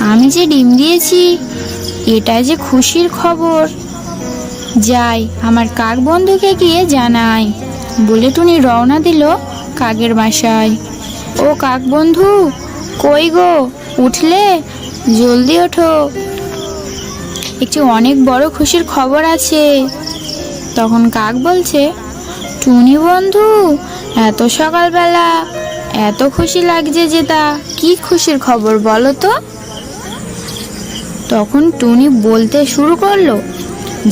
আমি যে ডিম দিয়েছি এটা যে খুশির খবর। যাই, আমার কাক বন্ধুকে গিয়ে জানাই। বলে টুনি রওনা দিল কাকের বাসায়। ও কাক বন্ধু, কই গো? উঠলে? জলদি ওঠো। একটি অনেক বড় খুশির খবর আছে। তখন কাক বলছে, টুনি বন্ধু, এত সকালবেলা এত খুশি লাগছে যে তা, কি খুশির খবর বলো তো? তখন টুনি বলতে শুরু করল,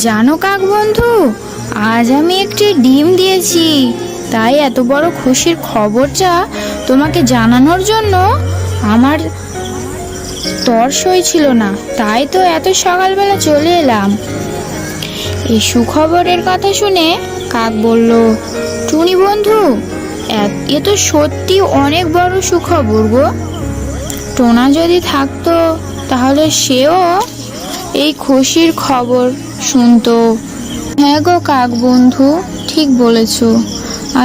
জানো কাক বন্ধু, আজ আমি একটি ডিম দিয়েছি। তাই এত বড় খুশির খবরটা তোমাকে জানানোর জন্য আমার তর সই ছিল না। তাই তো এত সকালবেলা চলে এলাম। এই সুখবরের কথা শুনে কাক বলল, টুনি বন্ধু এ তো সত্যি অনেক বড় সুখবর গো। টোনা যদি থাকতো তাহলে সেও এই খুশির খবর শুনতো। হ্যাঁ গো কাক বন্ধু ঠিক বলেছ।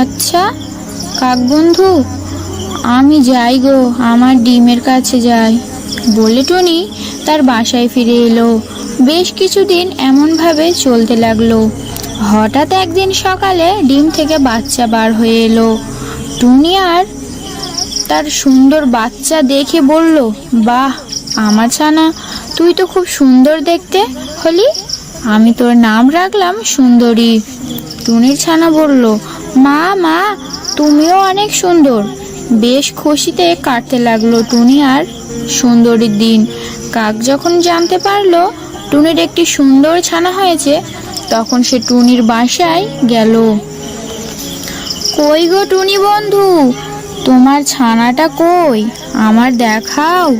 আচ্ছা কাক বন্ধু আমি যাই গো, আমার ডিমের কাছে যাই। বলে টুনি তার বাসায় ফিরে এলো। বেশ কিছুদিন এমনভাবে চলতে লাগল। হঠাৎ একদিন সকালে ডিম থেকে বাচ্চা বার হয়ে এলো। টুনি আর তার সুন্দর বাচ্চা দেখে বলল, বাহ আমার ছানা তুই তো খুব সুন্দর দেখতে। হলি, আমি তোর নাম রাখলাম সুন্দরী। টুনির ছানা বলল, মা মা, তুমিও অনেক সুন্দর। বেশ খুশিতে কাটতে লাগল টুনি আর সুন্দরীর দিন। কাক যখন জানতে পারল টুনির একটি সুন্দর ছানা হয়েছে, তখন সে টুনির বাসায় গেল। কই গো টুনি বন্ধু তোমার ছানাটা কই? আমার দেখাও।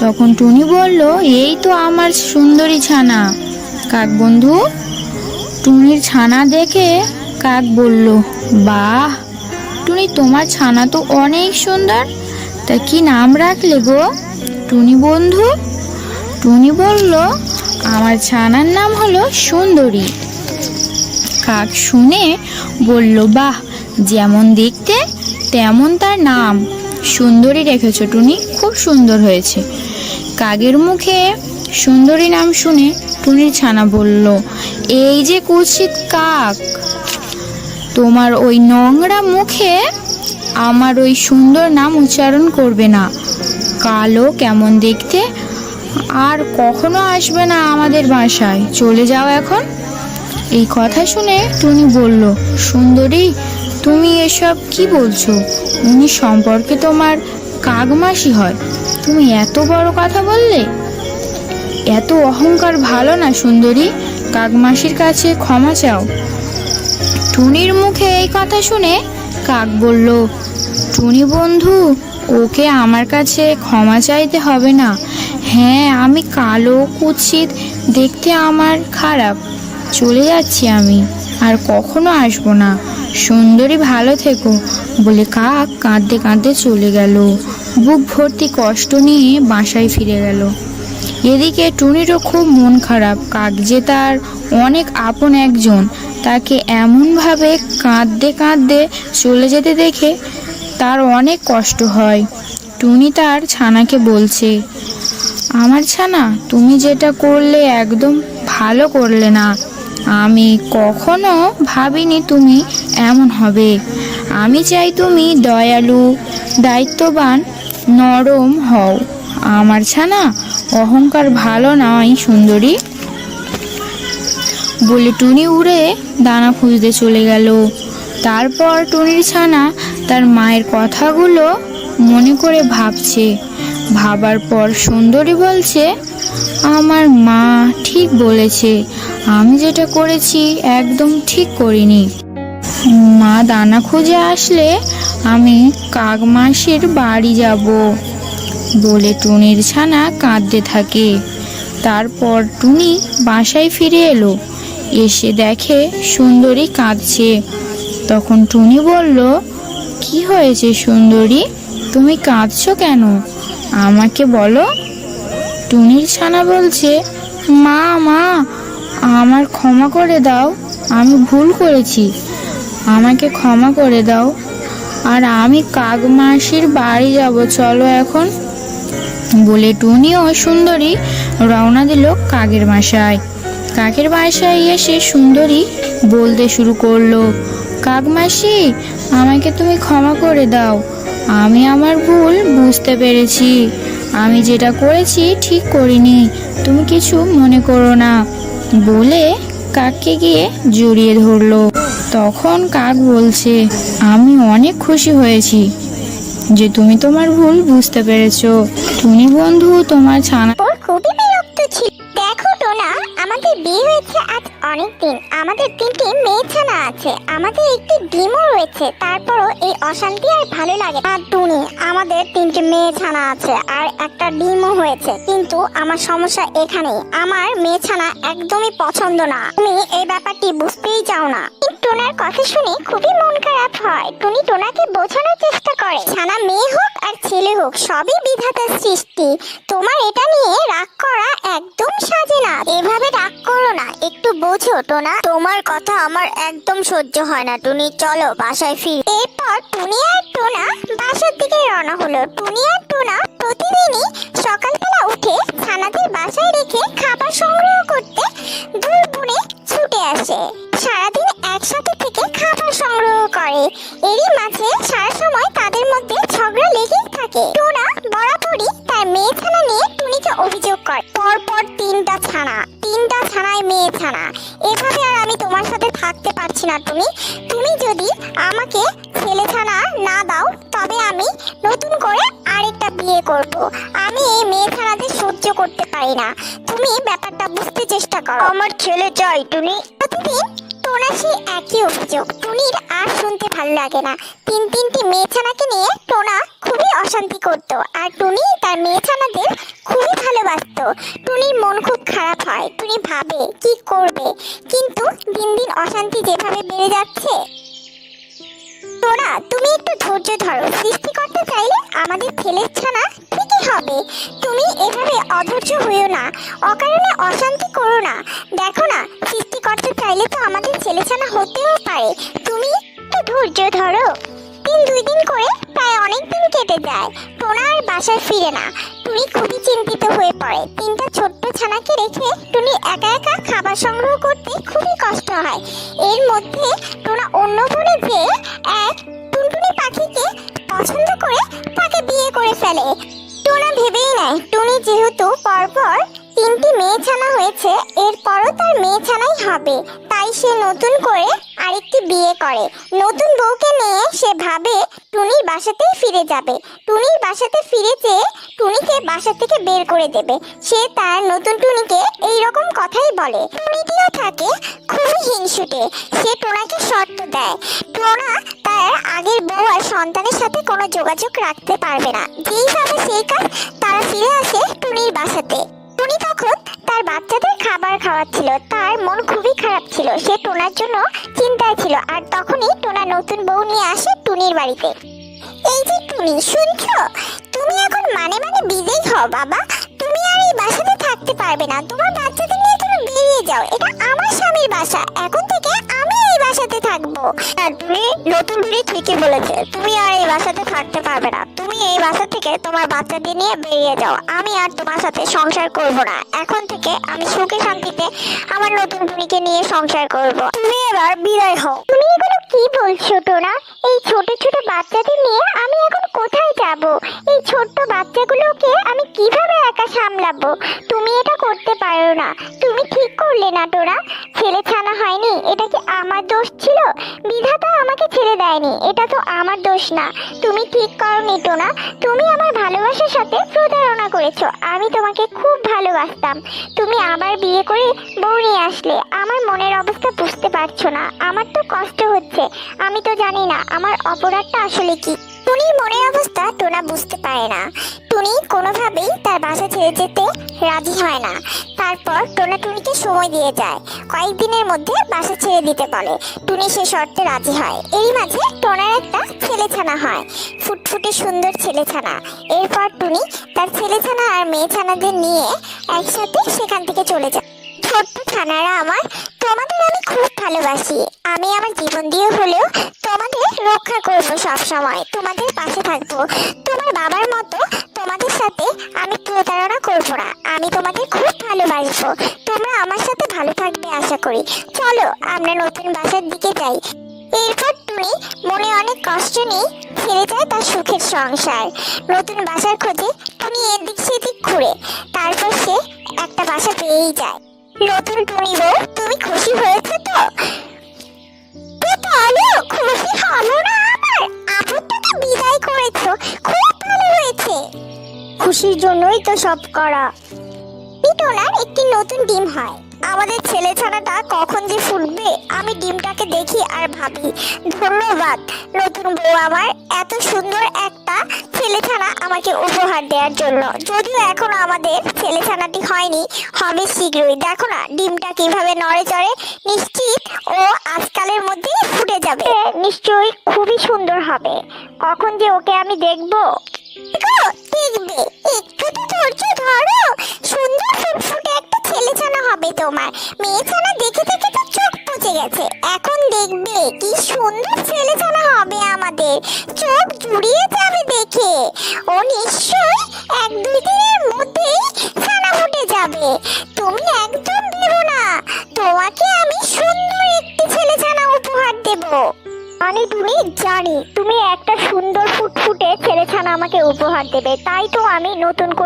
তখন টুনি বলল, এই তো আমার সুন্দরী ছানা। কাক বন্ধু? টুনির ছানা দেখে কাক বলল, বাহ, টুনি তোমার ছানা তো অনেক সুন্দর। তা কি নাম রাখলে গো? টুনি বন্ধু, টুনি বলল, আমার ছানার নাম হলো সুন্দরী। কাক শুনে বলল, বাহ, যেমন দেখতে তেমন তার নাম। সুন্দরী রেখেছ টুনি, খুব সুন্দর হয়েছে। কাকের মুখে সুন্দরী নাম শুনে টুনির ছানা বলল, এই যে কুৎসিত কাক, তোমার ওই নোংরা মুখে আমার ওই সুন্দর নাম উচ্চারণ করবে না। কালো কেমন দেখতে, আর কখনো আসবে না আমাদের বাসায়। চলে যাও এখন। এই কথা শুনে টুনি বলল, সুন্দরী তুমি এসব কি বলছো? উনি সম্পর্কে তোমার কাকমাসি হয়। তুমি এত বড় কথা বললে? এত অহংকার ভালো না, সুন্দরী। কাকমাসির কাছে ক্ষমা চাও। টুনির মুখে এই কথা শুনে কাক বলল, টুনি বন্ধু, ওকে আমার কাছে ক্ষমা চাইতে হবে না। হ্যাঁ আমি কালো, কুৎসিত, দেখতে আমার খারাপ। চলে যাচ্ছি আমি, আর কখনো আসব না। সুন্দরী ভালো থেকো বলে কাক কাঁদতে কাঁদতে চলে গেল। বুক ভর্তি কষ্ট নিয়ে বাসায় ফিরে গেল। এদিকে টুনিরও খুব মন খারাপ। কাক যে তার অনেক আপন একজন, তাকে এমনভাবে কাঁদতে কাঁদতে চলে যেতে দেখে তার অনেক কষ্ট হয়। টুনি তার ছানাকে বলছে, আমার ছানা, তুমি যেটা করলে একদম ভালো করলে না। আমি কখনো ভাবিনি তুমি এমন হবে। আমি চাই তুমি দয়ালু, দায়িত্ববান, নরম হও। আমার ছানা, অহংকার ভালো নয় সুন্দরী। বলে টুনি উড়ে দানা খুঁজতে চলে গেল। তারপর টুনির ছানা তার মায়ের কথাগুলো মনে করে ভাবছে। ভাবার পর সুন্দরী বলছে, আমার মা ঠিক বলেছে, আমি যেটা করেছি একদম ঠিক করিনি। মা দানা খুঁজে আসলে আমি কাকমাসির বাড়ি যাব। বলে টুনির ছানা কাঁদতে থাকে। তারপর টুনি বাসায় ফিরে এলো। এসে দেখে সুন্দরী কাঁদছে। তখন টুনি বলল, কি হয়েছে সুন্দরী? তুমি কাঁদছো কেন? আমাকে বলো। টুনির ছানা বলছে, মা মা, আমার ক্ষমা করে দাও। আমি ভুল করেছি। আমাকে ক্ষমা করে দাও। আর আমি কাকমাসির বাড়ি যাব, চলো এখন। বলে টুনি ও সুন্দরী রওনা দিল কাকের বাসায়। কাকের বাসায় এসে সুন্দরী বলতে শুরু করল কাক মাসি, আমাকে তুমি ক্ষমা করে দাও। আমি আমার ভুল বুঝতে পেরেছি। আমি যেটা করেছি ঠিক করিনি। তুমি কিছু মনে করো না। বলে কাককে গিয়ে জড়িয়ে ধরলো। তখন কাক বলছে, আমি অনেক খুশি হয়েছি যে তুমি তোমার ভুল বুঝতে পেরেছ। টুনি বন্ধু, তোমার ছানা খুবই বিরক্ত ছিল দেখো টোনা, আমাদের বিয়ে হয়েছে আজ অনেক দিন আমাদের তিনটি মেয়ে ছানা আছে। আমাদের একটি ডিমও রয়েছে। তারপরও এই অশান্তি আর ভালো লাগে না। টুনি, আমাদের তিনটি মেয়ে ছানা আছে আর একটা ডিমও হয়েছে। কিন্তু আমার সমস্যা এখানে আমার মেয়ে ছানা একদমই পছন্দ না। তুমি এই ব্যাপারটি বুঝতেই চাও না। টোনার কথা শুনে খুবই মন খারাপ হয়। টুনি টোনাকে বোঝানোর চেষ্টা করে। ছানা মেয়ে হোক আর ছেলে হোক, সবই বিধাতার সৃষ্টি। তোমার এটা নিয়ে রাগ করা একদম সাজে না। এভাবে রাগ করো না। একটু বোঝো, টোনা। তোমার কথা আমার একদম সহ্য হয় না, টুনি। চলো, বাসায় ফির। এরপর টুনি আর টোনা বাসার দিকে রওনা হলো। টুনি আর টোনা পারি না। তুমি ব্যাপারটা বুঝতে চেষ্টা করো। আমার ছেলে চাই টুনি। প্রতিদিন টোনা সেই একই অভিযোগ। টুনির আর শুনতে ভালো লাগে না। তিন তিনটি মেয়ে ছানাকে নিয়ে টোনা খুবই অশান্তি করত, আর টুনি তার মেয়ে ছানাদের খুবই ভালোবাসতো। টুনির মন খুব খারাপ হয়। টুনি ভাবে, কি করবে? কিন্তু দিন দিন অশান্তি যেভাবে বেড়ে যাচ্ছে, তোরা, তুমি একটু ধৈর্য ধরো। সৃষ্টি করতে চাইলে আমাদের ছেলের ছানা ঠিকই হবে। তুমি এভাবে অধৈর্য হইও না। অকারণে অশান্তি করো না। দেখো না সৃষ্টি করতে চাইলে তো আমাদের ছেলে ছানা হতেও পারে। তুমি একটু ধৈর্য ধরো। দিন দুই দিন করে প্রায় অনেক দিন কেটে যায়। টোনা আর বাসায় ফিরে না। টুনি খুবই চিন্তিত হয়ে পড়ে। তিনটা ছোট্ট ছানাকে রেখে টুনি একা একা খাবার সংগ্রহ করতে খুবই কষ্ট হয়। এর মধ্যে টোনা অন্য বনে যে এক ফেলে টুনি ভেবেই নেয়, টুনি যেহেতু পরপর তিনটি মেয়ে ছানা হয়েছে, এরপরও তার মেয়ে ছানাই হবে। তাই সে নতুন করে আরেকটি বিয়ে করে। নতুন বউকে নিয়ে সে ভাবে টুনির বাসাতেই ফিরে যাবে। টুনির বাসাতে ফিরে যেয়ে টুনিকে বাসা থেকে বের করে দেবে। সে তার নতুন টুনিকে এই রকম কথাই বলে। টুনিটিও থাকে খুবই হিংসুটে। সে টোনাকে শর্ত দেয়। টোনা তার আগের বউ আর সন্তানের সাথে কোনো যোগাযোগ রাখতে পারবে না। যেইভাবে সেই কাজ তারা ফিরে আসে টুনির বাসাতে। টুনি তখন তার বাচ্চাদের খাবার খাওয়াচ্ছিল। তার মন খুবই খারাপ ছিল। সে টোনার জন্য চিন্তায় ছিল। আর তখনই টোনা নতুন বউ নিয়ে আসে টুনির বাড়িতে। এই যে টুনি, শুনছো? তুমি এখন মানে মানে বিদেই হও, বাবা। তুমি আর এই বাসাতে থাকতে পারবে না। তোমার বাচ্চাদের নিয়ে তুমি বেরিয়ে যাও। এটা আমার স্বামীর বাসা। এখন থেকে বাসাতে তুমি নতুন বুড়ি ঠিকই বলেছে। তুমি আর এই বাসাতে থাকতে পারবে না। তুমি এই বাসা থেকে তোমার বাচ্চাদের নিয়ে বেরিয়ে যাও। আমি আর তোমার সাথে সংসার করব না। এখন থেকে আমি সুখে শান্তিতে আমার নতুন বুড়িকে নিয়ে সংসার করব। তুমি এবার বিদায় হও। তুমি এগুলো কি বলছো, টোনা? এই ছোট ছোট বাচ্চাদের নিয়ে আমি এখন কোথায় যাব? এই ছোট্ট বাচ্চাগুলোকে আমি কীভাবে একা সামলাবো? তুমি এটা করতে পারো না। তুমি ঠিক করলে না, টোনা। ছেলে ছানা হয়নি। ছেড়ে এটা তো আমার দোষ না। তুমি ঠিক করনি তো না তুমি আমার ভালোবাসার সাথে প্রতারণা করেছ, আমি তোমাকে খুব ভালোবাসতাম। তুমি আবার বিয়ে করে বউ নিয়ে আসলে, আমার মনের অবস্থা বুঝতে পারছ না, আমার তো কষ্ট হচ্ছে, আমি তো জানি না, আমার অপরাধটা আসলে কি। টুনির মনের অবস্থা টোনা বুঝতে পারে না। টুনি কোনোভাবেই তার বাসা ছেড়ে যেতে রাজি হয় না। তারপর টোনা টুনিকে সময় দিয়ে যায়। কয়েকদিনের মধ্যে বাসা ছেড়ে দিতে বলে। টুনি সে শর্তে রাজি হয়। এরই মাঝে টোনার একটা ছেলেছানা হয়। ফুটফুটে সুন্দর ছেলেছানা। এরপর টুনি তার ছেলেছানা আর মেয়ে ছানাদের নিয়ে একসাথে সেখান থেকে চলে যায়। ছোট্ট ছানারা আমার তোমাদের আমি খুব ভালোবাসি। আমি আমার জীবন দিয়ে হলেও তোমাদের রক্ষা করব সব সময় তোমাদের পাশে থাকব। তোমার বাবার মতো তোমাদের সাথে আমি প্রতারণা করব না, আমি তোমাদের খুব ভালোবাসবো। তোমরা আমার সাথে ভালো থাকবে আশা করি। চলো, আমরা নতুন বাসার দিকে যাই। এরপর টুনি মনে অনেক কষ্ট নিয়ে ছেড়ে যায় তার সুখের সংসার। নতুন বাসার খোঁজে টুনি এদিক সেদিক ঘুরে, তারপর সে একটা বাসা পেয়েই যায়। নতুন তুমি বউ, তুমি খুশি হয়েছে তো? বিদায় করেছ, খুব ভালো হয়েছে। খুশির জন্যই তো সব করা। পিটোনার একটি নতুন ডিম হয়। আমাদের ছেলে ছানাটা কখন যে ফুটবে, আমি ডিমটাকে দেখি আর ভাবি, ধন্যবাদ, নতুন বউ আমার, এত সুন্দর একটা ছেলে ছানা আমাকে উপহার দেওয়ার জন্য। যদিও এখনও আমাদের ছেলে ছানাটি হয়নি, হবে শীঘ্রই। দেখো না, ডিমটা কীভাবে নড়ে চড়ে, নিশ্চিত ও আজকালের মধ্যেই ফুটে যাবে। নিশ্চয়ই খুবই সুন্দর হবে। কখন যে ওকে আমি দেখব? দেখবে। একটু তো ধৈর্য ধরো।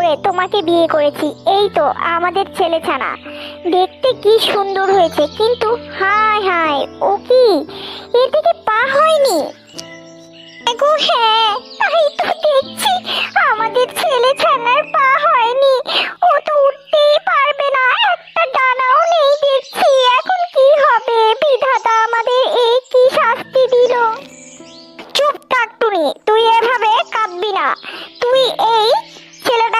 করে তোমাকে বিয়ে করেছি। এই তো আমাদের ছেলেছানা দেখতে কি সুন্দর হয়েছে, কিন্তু হায় হায়, ও কি? এর দিকে পা হয়নি। গো হ্যাঁ তাই তো দেখছি, আমাদের ছেলে ছানার পা হয়নি। ও তো উঠতেই পারবে না, একটা ডানাও নেই দেখছি। এখন কি হবে? বিধাতা আমাদের এই কি শাস্তি দিল? চুপ থাক টুনি, তুই এভাবে কাঁদবি না। তুই এই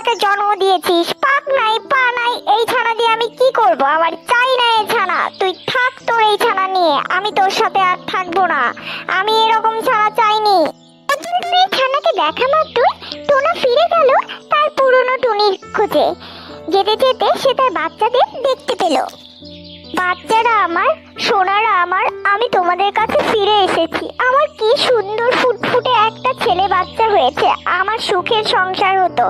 ছেলেটাকে জন্ম দিয়েছিস। পাক নাই, পা নাই, এই ছানা দিয়ে আমি কি করব? আমার চাই না এই ছানা। তুই থাক তোর এই ছানা নিয়ে। আমি তোর সাথে আর থাকব না। আমি এরকম ছানা চাইনি। নতুন টুনির ছানাকে দেখা মাত্রই টোনা ফিরে গেল তার পুরনো টুনির খোঁজে। যেতে যেতে সে তার বাচ্চাদের দেখতে পেল। বাচ্চারা আমার, সোনারা আমার, আমি তোমাদের কাছে ফিরে এসেছি। আমার কি সুন্দর ফুটফুটে একটা ছেলে বাচ্চা হয়েছে, আমার সুখের সংসার হতো।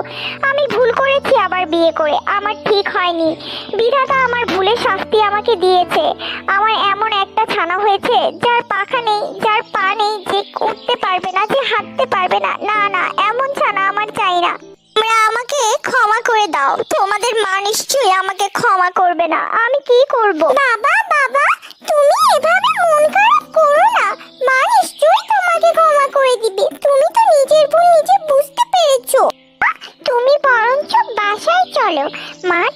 আমি ভুল করেছি আবার বিয়ে করে, আমার ঠিক হয়নি। বিধাতা আমার ভুলে শাস্তি আমাকে দিয়েছে। আমার এমন একটা ছানা হয়েছে, যার পাখা নেই, যার পা নেই, যে উঠতে পারবে না, যে হাঁটতে পারবে না। না না, এমন ছানা আমার চাই না। তোমরা আমাকে ক্ষমা করে দাও। তোমাদের মা নিশ্চয়ই আমাকে ক্ষমা করবে না। আমি কি করব? বাবা বাবা, তুমি এভাবে মন খারাপ করো না। মা নিশ্চয়ই তোমাকে ক্ষমা করে দিবে। তুমি তো নিজের ভুল নিজে বুঝতে পেরেছ। তুমি বরঞ্চ বাসায় চলো। মা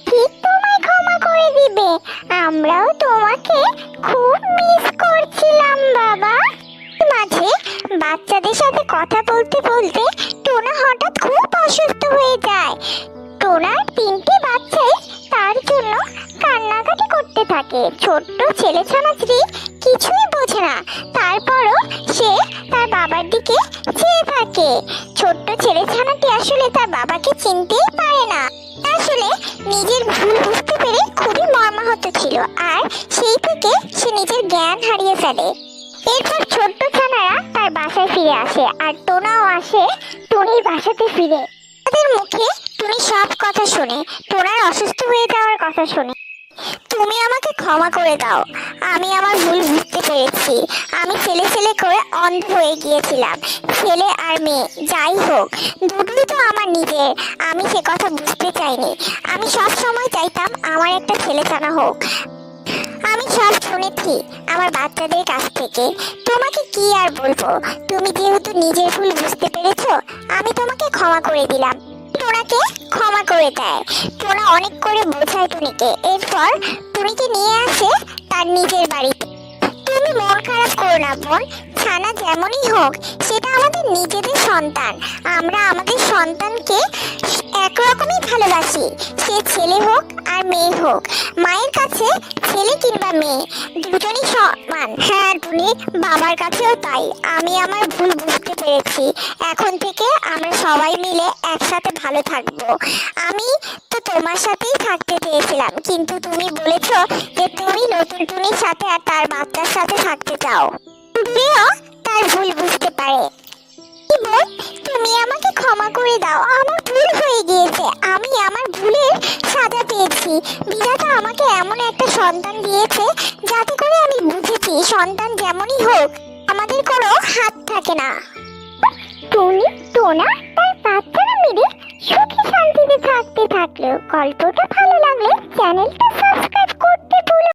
বাবার দিকে চেয়ে থাকে। ছোট্ট ছেলে ছানাটি আসলে তার বাবাকে চিনতেই পারে না। আসলে নিজের ভুল বুঝতে পেরে খুবই মর্মাহত ছিল আর সেই থেকে সে নিজের জ্ঞান হারিয়ে ফেলে। এরপর ছোট্ট ছানারা তার বাসায় ফিরে আসে আর টোনাও আসে টুনির বাসাতে ফিরে। তাদের মুখে টুনি সব কথা শুনে। টোনার অসুস্থ হয়ে যাওয়ার কথা শুনে। তুমি আমাকে ক্ষমা করে দাও। আমি আমার ভুল বুঝতে পেরেছি। আমি ছেলে ছেলে করে অন্ধ হয়ে গিয়েছিলাম। ছেলে আর মেয়ে, যাই হোক, দুটোই তো আমার নিজের। আমি সে কথা বুঝতে চাইনি। আমি সব সময় চাইতাম আমার একটা ছেলে ছানা হোক। আমি সব শুনেছি আমার বাচ্চাদের কাছ থেকে। তোমাকে কি আর বলব? তুমি যেহেতু নিজের ভুল বুঝতে পেরেছ, আমি তোমাকে ক্ষমা করে দিলাম। টোনাকে ক্ষমা করে দেয়। টোনা অনেক করে বোঝায় টুনিকে। এরপর টুনিকে নিয়ে আসে তার নিজের বাড়িতে। তুমি মন খারাপ করো না, বোন। ছানা যেমনই হোক, সেটা আমাদের নিজেদের সন্তান। আমরা আমাদের সন্তানকে একরকমই ভালোবাসি। সে ছেলে হোক আর মেয়ে হোক। মায়ের কাছে ছেলে কিংবা মেয়ে, দুজনই সমান। হ্যাঁ টুনি, বাবার কাছেও তাই। আমি আমার ভুল বুঝতে পেরেছি। এখন থেকে আমরা সবাই মিলে একসাথে ভালো থাকব। আমি তো তোমার সাথেই থাকতে চেয়েছিলাম, কিন্তু তুমি বলেছ যে তুমি নতুন টুনির সাথে আর তার বাচ্চার সাথে থাকতে চাও। তার ভুল বুঝতে পারে। তুমি আমাকে ক্ষমা করে দাও, আমার ভুল হয়ে গিয়েছে। আমি আমার ভুলের সাজা পেয়েছি। বিধাতা আমাকে এমন একটা সন্তান দিয়েছে, যাতে করে আমি বুঝেছি সন্তান যেমনই হোক, আমাদের কোনো হাত থাকে না। টুনি টোনা তার বাচ্চারা মিলে সুখে শান্তিতে থাকতে থাকলেও গল্পটা ভালো লাগলে চ্যানেলটা সাবস্ক্রাইব